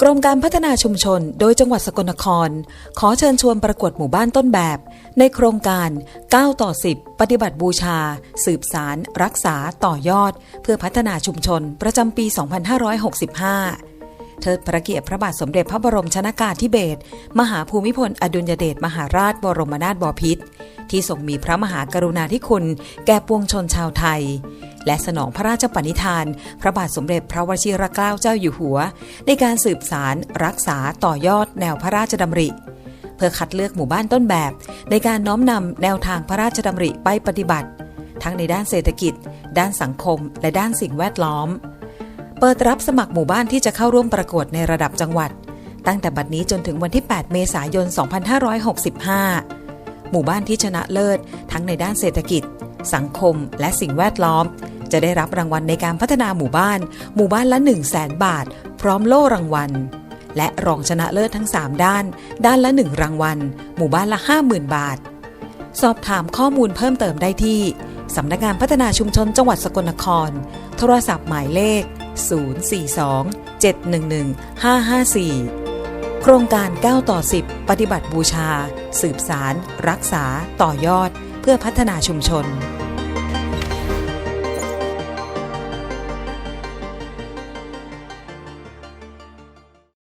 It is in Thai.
กรมการพัฒนาชุมชน โดยจังหวัดสกลนคร ขอเชิญชวนประกวดหมู่บ้านต้นแบบ ในโครงการ 9 ต่อ 10 ปฏิบัติบูชา สืบสาร รักษาต่อยอด เพื่อพัฒนาชุมชนประจำปี 2565 เทิดพระเกียรติพระบาทสมเด็จพระบรมชนากาธิเบศรมหาภูมิพลอดุลยเดชมหาราชบรมนาถบพิตร ที่ทรงมีพระมหากรุณาธิคุณแก่ปวงชนชาวไทย และสนองพระราชปณิธาน พระบาทสมเด็จพระวชิรเกล้าเจ้าอยู่หัว ในการสืบสารรักษาต่อยอดแนวพระราชดำริ เพื่อคัดเลือกหมู่บ้านต้นแบบ ในการน้อมนำแนวทางพระราชดำริไปปฏิบัติ ทั้งในด้านเศรษฐกิจ ด้านสังคม และด้านสิ่งแวดล้อม เปิดรับสมัครหมู่บ้านที่จะเข้าร่วมประกวดในระดับจังหวัดตั้งแต่บัดนี้จนถึงวันที่ 8 เมษายน 2565 หมู่บ้านที่ชนะเลิศ ทั้งในด้านเศรษฐกิจ สังคม และสิ่งแวดล้อม จะได้รับรางวัลในการพัฒนาหมู่บ้าน หมู่บ้านละ 1 0 0 0 0แบาท พร้อมโล่รางวัล และรองชนะเลิศทั้ง 3 ด้าน ด้านละ 1 รางวัล หมู่บ้านละ 50,000 บาท สอบถามข้อมูลเพิ่มเติมได้ที่สำนักงานพัฒนาชุมชนจังหวัดสกลนคร โทรศัพท์หมายเลข 042 711 554 ครงการ 9 ต่อ 10 ปฏิบัติบูชา สืบสาร รักษา ต่อยอด เพื่อพัฒนาชุมชน